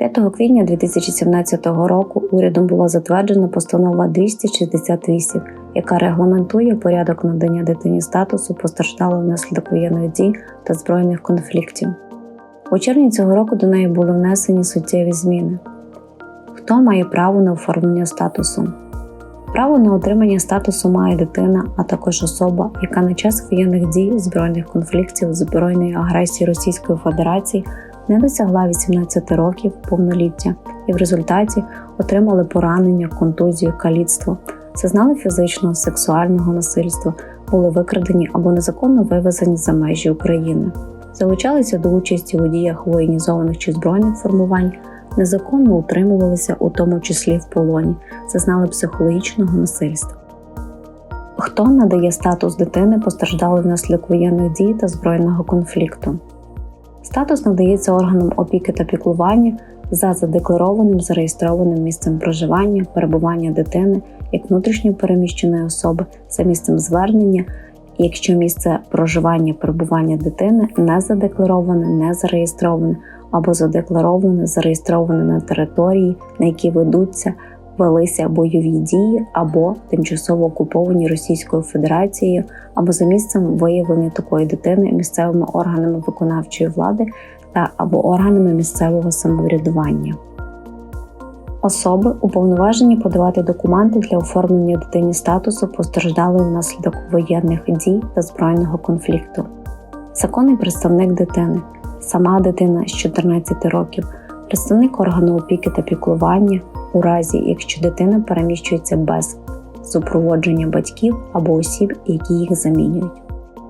5 квітня 2017 року урядом була затверджена постанова 268, яка регламентує порядок надання дитині статусу постраждалої внаслідок воєнних дій та збройних конфліктів. У червні цього року до неї були внесені суттєві зміни. Хто має право на оформлення статусу? Право на отримання статусу має дитина, а також особа, яка на час воєнних дій, збройних конфліктів, збройної агресії Російської Федерації не досягла 18 років повноліття і в результаті отримали поранення, контузію, каліцтво, зазнали фізичного, сексуального насильства, були викрадені або незаконно вивезені за межі України, залучалися до участі у діях воєнізованих чи збройних формувань, незаконно утримувалися, у тому числі в полоні, зазнали психологічного насильства. Хто надає статус дитини постраждалої внаслідок воєнних дій та збройного конфлікту? Статус надається органам опіки та піклування за задекларованим зареєстрованим місцем проживання, перебування дитини як внутрішньо переміщеної особи за місцем звернення, якщо місце проживання перебування дитини не задеклароване, не зареєстроване або задеклароване, зареєстроване на території, на якій ведуться велися бойові дії або тимчасово окуповані Російською Федерацією, або за місцем виявлення такої дитини місцевими органами виконавчої влади та або органами місцевого самоврядування. Особи уповноважені подавати документи для оформлення дитині статусу постраждалої внаслідок воєнних дій та збройного конфлікту. Законний представник дитини, сама дитина з 14 років, представник органу опіки та піклування, у разі, якщо дитина переміщується без супроводження батьків або осіб, які їх замінюють.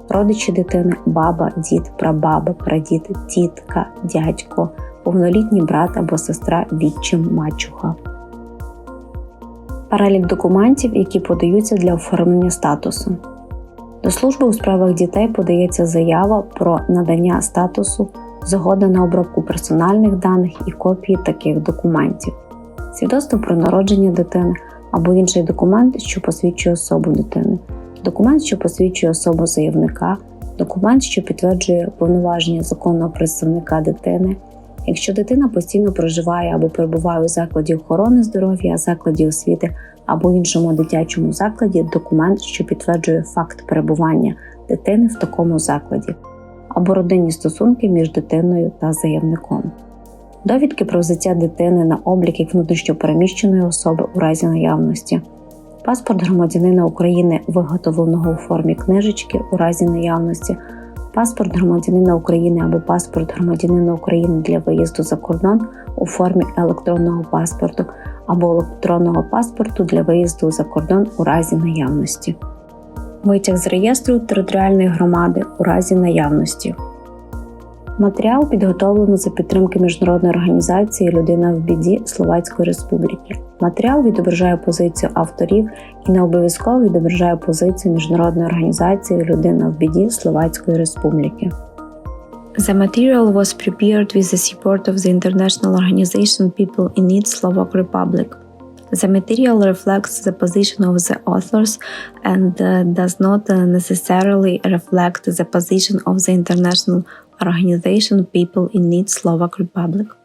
Родичі дитини, баба, дід, прабаба, прадід, тітка, дядько, повнолітній брат або сестра, відчим, мачуха. Перелік документів, які подаються для оформлення статусу. До служби у справах дітей подається заява про надання статусу, згода на обробку персональних даних і копії таких документів. Свідоцтво про народження дитини або інший документ, що посвідчує особу дитини, документ, що посвідчує особу заявника, документ, що підтверджує повноваження законного представника дитини. Якщо дитина постійно проживає або перебуває у закладі охорони здоров'я, закладі освіти або іншому дитячому закладі, документ, що підтверджує факт перебування дитини в такому закладі, або родинні стосунки між дитиною та заявником. Довідки про взяття дитини на облік як внутрішньопереміщеної особи у разі наявності, паспорт громадянина України, виготовленого у формі книжечки у разі наявності, паспорт громадянина України або паспорт громадянина України для виїзду за кордон у формі електронного паспорту або електронного паспорту для виїзду за кордон у разі наявності. Витяг з реєстру територіальної громади у разі наявності. Матеріал підготовлено за підтримки міжнародної організації Людина в біді Словацької Республіки. Матеріал відображає позицію авторів і не обов'язково відображає позицію міжнародної організації Людина в біді Словацької Республіки. The material was prepared with the support of the international organization People in Need Slovak Republic. The material reflects the position of the authors and uh, does not uh, necessarily reflect the position of the international Organization People in Need Slovak Republic.